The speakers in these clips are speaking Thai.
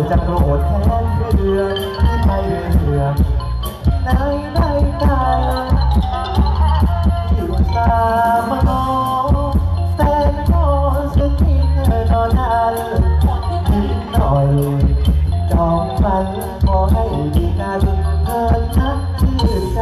จ้าจะโกรธแค้นเพื่อนที่ไปเรื่องในในตาอยู่ตามโนแต่ก็สึกทิ้งนอนนั้นนิดหน่อยจอมฝันขอให้ดีกันเกินนักชื่นใจ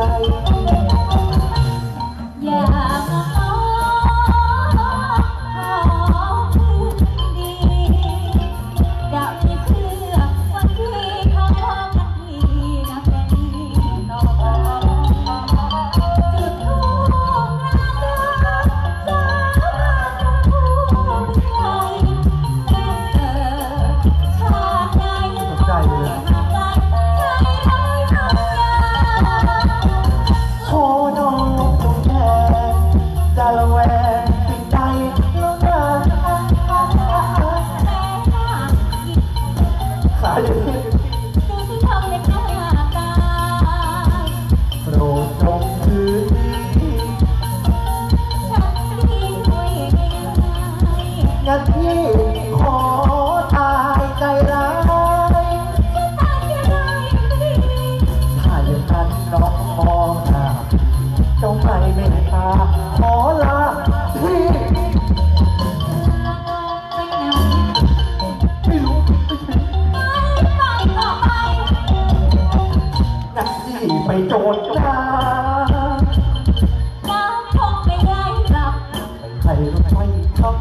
ให้ห่างกันใจร้อยห่างกันโคน้องจงแค่จะระแวงติดใจแล้วนะสายอยู่ที่โปรดจงคืนดีงั้นพี่ ไปโจรจ้าไม่ใครรู้ไหมชอบ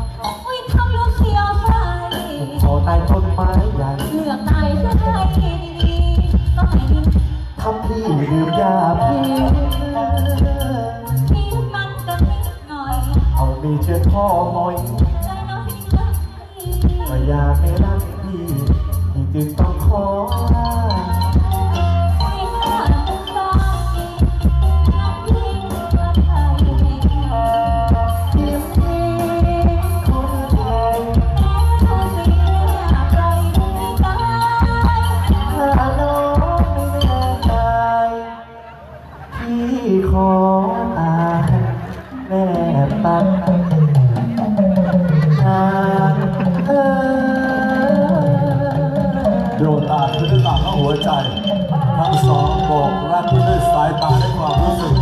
ขอตายต้นไม้ใหญ่เลือกตายจะได้ดีๆก็ให้ดีทำพี่ดื่มยาพี่ทิ้งมันกันนิดหน่อย เอามีเชือดพ่อหอยใจน้อยใจไม่อยากให้รัก ตักนานเออโยตาคือด้วยตาและหัวใจ ทั้งสองบอกรักด้วยสายตาและความรู้สึก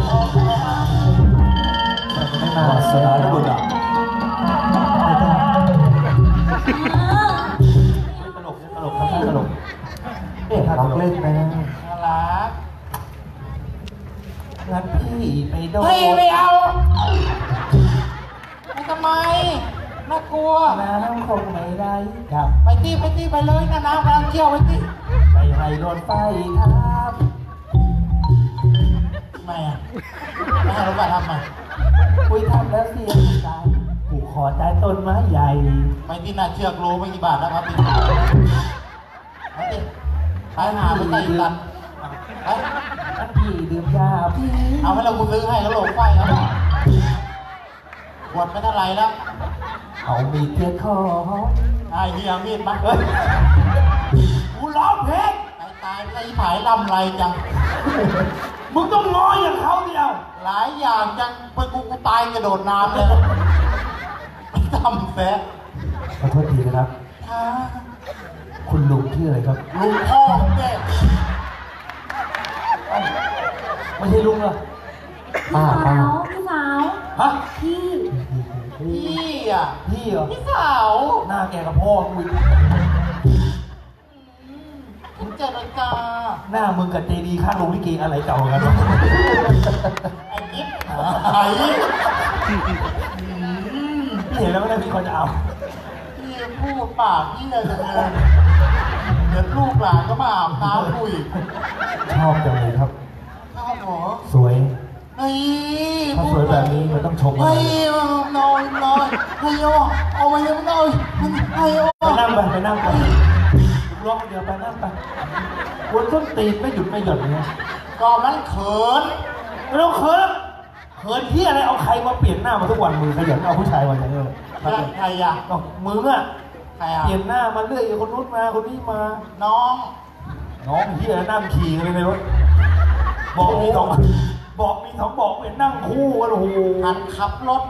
วาสนาและบุญอะตลกตลกครักเล่นไปนะรักงั้นพี่ไปโดนเฮ้ยไม่เอาำไม น่ากลัว น้ำคงไม่ได้ครับ ไปที่ไปที่ไปเลยนะน้ำกำลังเที่ยวไปที่ไปให้โดนไฟครับทำไมอะไม่ให้รู้ป่ะทำไมคุยทำแล้วเสียใจผูกคอใต้ต้นไม้ใหญ่ ไปที่น่าเชือกรู้ไม่กี่บาทนะครับพี่ไปที่ไปหาไปใส่กันไปงั้นพี่ดื่มยาพี่เอาให้เรากูซื้อให้แล้วโหลงไฟแล้วข วดไม่เท่าไหรแล้วเอามีดเทียดคอไอ้เฮียมีดมาเฮ้ยกูร้องเพลงตายตายไอ้ผายลำไรจัง มึงต้องงออย่างเขาเดียว หลายอย่างจังไปกูกูตายกระโดดน้ำเลยไม่ทำแฟะขอโทษทีนะครับค่ะคุณลุงชื่ออะไรครับ ลุงพ่อเด็กไม่ใช่ลุงเหรอป้าพี่ป้าสาวพี่สาว ฮะ พี่ พี่อะพี่เหรอพี่สาวหน้าแกกับพ่อมึงถึงเจรจาหน้ามึงกับเจดีย์ข้างโรงลิเกอะไรเก่ากันวะไอ้กิ๊บหายพี่เห็นแล้วไม่ได้พี่คนจะเอาพี่พูดปากพี่เลยจังเลยเดี๋ยวลูกหลานก็มาอาบน้ำกูอีกชอบจังเลยครับชอบเหรอสวย นี่ถ้าพูสวยดแบแบบนี้มันต้องชมกันเฮ้ยนอนนอนเฮ้ยเอาไปยังไม่ได้เฮ้ยไปนั่งไปไปนั่งไปร้องเดียวไปนั่งไปกวนต้นตีนไม่หยุดไม่หย่อนเนี่ยก็มันเขินไม่ต้องเขินเขินที่อะไรเอาใครมาเปลี่ยนหน้ามาทุกวันมือขยันเอาผู้ชายมาอย่างเงี้ยใครอะก็มืออะใครอะเปลี่ยนหน้ามาเรื่อยคนนู้นมาคนนี้มาน้อง น้องที่นั่งขี่กันเลยในรถบอกมีสอง บอกมีสองบอกเป็นนั่งคู่กันโอ้โหหันขับรถ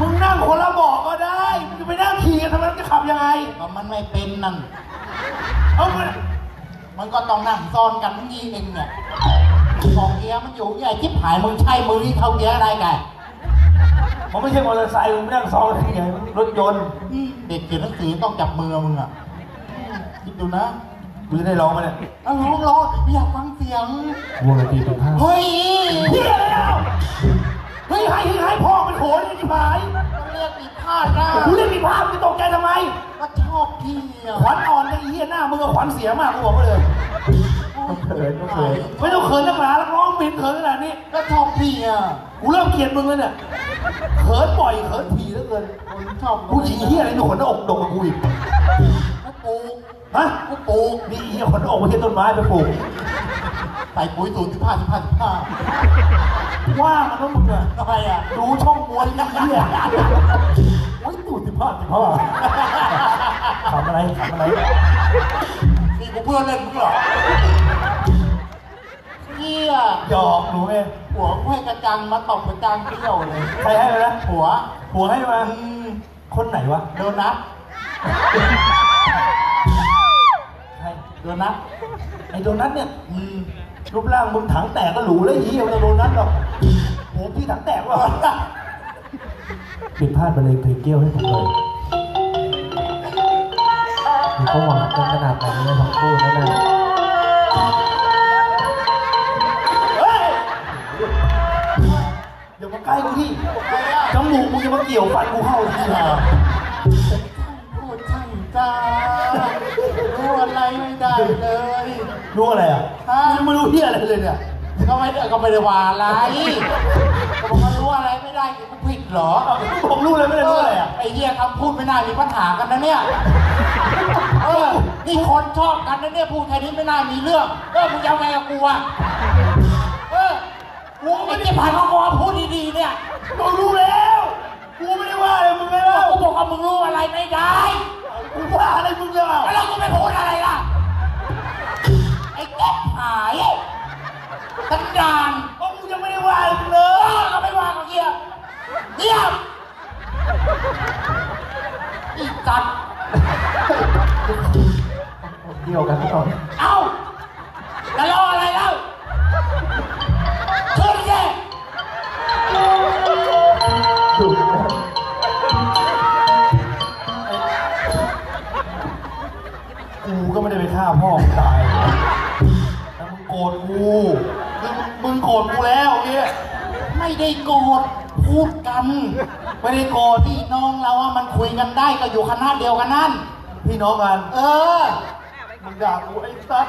มึงนั่งคนละบอกก็ได้ มึงจะไปนั่งขี่กันทำไมมึงจะขับยังไง ก็มันไม่เป็นนั่น เอามันมันก็ต้องนั่งซ้อนกันทั้งนี้เองเนี่ยของเกียร์มันอยู่ใหญ่ทิพหายมึงใช่มือที่เท่าเกียร์อะไรกันมันไม่ใช่มอเตอร์ไซค์มึงไม่นั่งซ้อนได้ไงรถยนต์อืมเด็กเขียนหนังสือต้องจับมือมึงอะคิดดูนะ มึงได้ร้องมาเนี่ยเอาร้องร้องอยากฟังเสียง วงดนตรีเป็นภาพเฮ้ยเฮียแล้วเฮ้ยให้ให้ให้พ่อมันโหนที่หายมันเรียกผิดพลาดนะกูเรียกมีภาพมึงตกใจทำไมก็ชอบพี่อะขวัญอ่อนไอ้เหี้ยหน้ามึงกับขวัญเสียมากกูบอกมาเลยเขินเขินไม่ต้องเขินนักหนาแล้วร้องบินเขินขนาดนี้ก็ชอบพี่อะกูเริ่มเกลียดมึงแล้วเนี่ยเขินบ่อยเขินถี่เหลือเกินคนชอบผู้หญิงเหี้ยอะไรหนูขนหน้าอกดกกับกูอีกก็ ปลูกฮะก็ปลูกนี่เหี้ยขนหน้าอกไม่ใช่ต้นไม้ไปปลูกใส่ปุ๋ยสูตรสิบห้าสิบห้าสิบห้าว่ามันต้องมึงอะทำไมอะดูช่องมวยนี่เหี้ยโอ้ยตูดสิบห้าสิบห้าขำอะไรขำอะไรนี่กูเพื่อนเล่นมึงเหรอเฮียหยอกหนูเองหัวกูให้กระจังมาตบกระจังเที่ยวเลยใครให้มานะหัวผัวให้มาอืมคนไหนวะโดนัทใคร โดนัทไอ้โดนัทเนี่ยอืมรูปร่างมึงถังแตกก็หรูเลยไอ้เหี้ยมันจะโดนัทหรอกโหพี่ถังแตกว่ะผิดพลาดไปเลยเพลงเกี้ยวให้ผมเลยมีเขาหวานกันขนาดไหนเนี่ยทั้งคู่นั่นน่ะเฮ้ยอย่ามาใกล้กูที่ใครอะจมูกมึงจะมาเกี่ยวฟันกูเข้าทีเหร ไรไม่ได้เลยรู้อะไรอะฮะมึงไม่รู้เหี้ยอะไรเลยเนี่ยก็ไม่ได้ก็ไม่ได้ว่าอะไรก็บอกว่ารู้อะไรไม่ได้กูผิดเหรอผมรู้เลยไม่ได้รู้อะไรอะไอ้เหี้ยคำพูดไม่น่ามีปัญหากันนะเนี่ยเออนี่คนชอบกันนะเนี่ยพูดแค่นี้ไม่น่ามีเรื่องเออมึงจะเอาไงกับกูอะเออกูไม่ได้ผ่านเขาบอกพูดดีๆเนี่ยกูรู้แล้วกูไม่ได้ว่าอะไรมึงเลยแล้วกูบอกว่ามึงรู้อะไรไม่ได้กูว่าอะไรมึงเนี่ยแล้วกูไม่พูดอะไรล่ะไอ้แก๊ปหายตันดานเพราะกูยังไม่ได้ว่าอะไรมึงเลเอยอก็ไม่ว่ากับเกียร์เงียบอีจัดเกี่ยวกันก่อนเอ้าจะรออะไรแล้วขึ้นสิถูกกูก็ไม่ได้ไปฆ่าพ่อมึงตายแต่มึง โกรธกูคือมึงโกรธกูแล้วเนี่ยไม่ได้โกรธพูดกัน ไม่ได้โกรธพี่น้องเราอะมันคุยกันได้ก็อยู่คณะเดียวกันนั่น พี่น้องกัน เออ มึงด่ากูไอ้สัส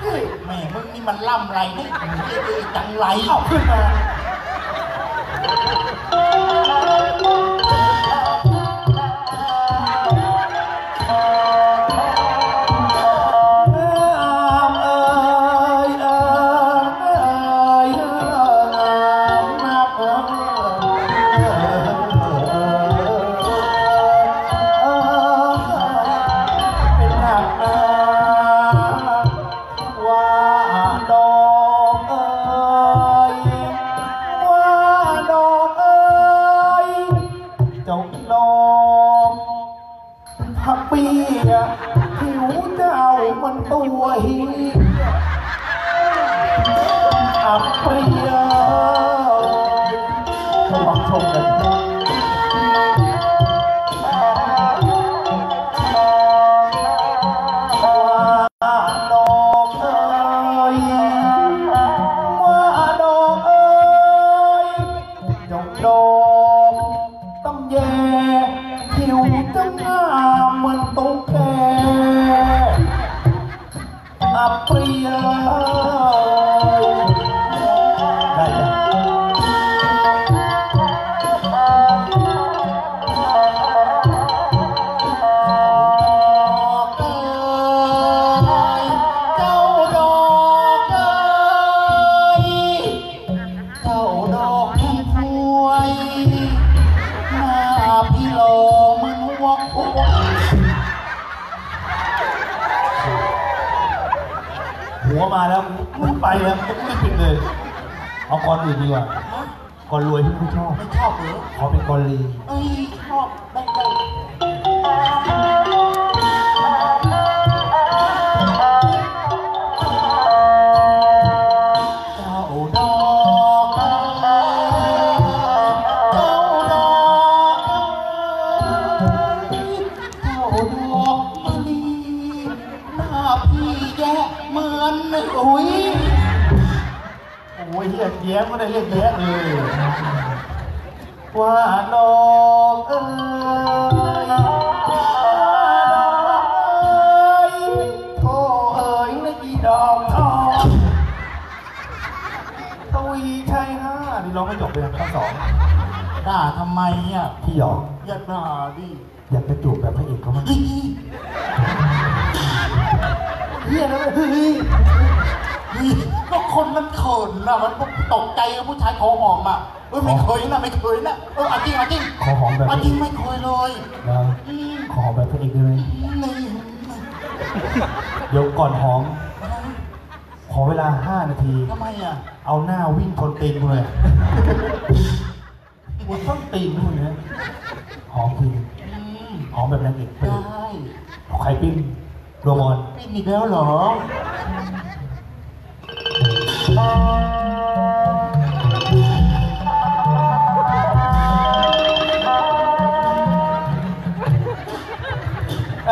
เฮ้ยแม่มึงนี่มันล่ำไรนี่จังไรเอาขึ้นมา ไม่ไปแล้วไม่ปิดเลย เอากรอื่นดีกว่ากรรวยที่ไม่ชอบ ไม่ชอบเหรอขอเป็นกรลีเอ้ยชอบได้ได้เจ้าดอกเอ้ยเจ้าดอกเอ้ยเจ้าดอกมะลิหน้าพี่แย่เหมือนอุ้ย โอ้ยเรียกแย้มไม่ได้เรียกแย้เลยว่าดอกเอ้อกเอ้ยโธ่เอ้ยนะอีดอกทองตุยชายห้านี่ร้องไม่จบเลยข้อสองด่าทำไมอะพี่หยอกอย่าด่าดิอยากจะจูบแบบพระเอกเขามั้งเฮียนะเฮ้ยเฮ้ย ก็คนมันเขินนะมันตกใจกับผู้ชายคอหอมอะเออไม่เคยนะไม่เคยนะเออเอาจริงเอาจริงขอหอมแบบเอาจริงไม่เคยเลยนะอืมขอหอมแบบพระเอกได้ไหมนี่เดี๋ยวก่อนหอม ขอเวลาห้านาทีทำไมอะเอาหน้าวิ่งชนตีนกูเลยกูต้นตีนมึงเนี่ยหอมทีนึงอืมหอมแบบนางเอกไปได้ใครปิ้งโรมอนปิ้งอีกแล้วเหรอ เอ๊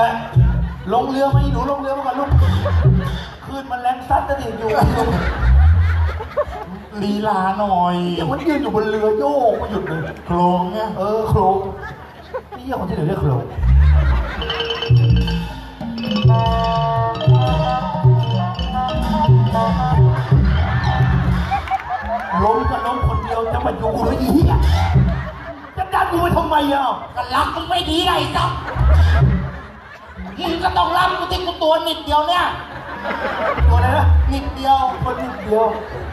ะลงเรือไหมาอีหนูลงเรือมาก่อนลูกคืนมันแรงซัดจะเด็กอยู่ลีลาหน่อยเดี๋ยวมันยืนอยู่บนเรือโยกไม่หยุดเลยโครงเนี่ยเออโครงนี่เรียกคนที่ไหนเรียกโครง คนเดียวจะมาอยู่หรืออีกจะดันกูไปทำไมอะก็รักมึงไม่ดีไรจ๊ะมึงก็ต้องรับกูที่กูตัวนิดเดียวเนี่ย ตัวอะไรนะนิดเดียว คนนิดเดียว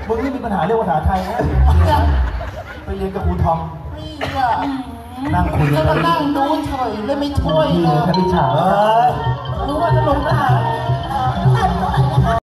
มึงนี่มีปัญหาเรื่องภาษาไทยนะไปเรียนกับครูทอมนี่อะนั่งคุยกัแล้นวก็นั่งดูเฉยเลยไม่ช่วยพี่เลเลยยถ้าพี่ฉาเอเอ้อยเ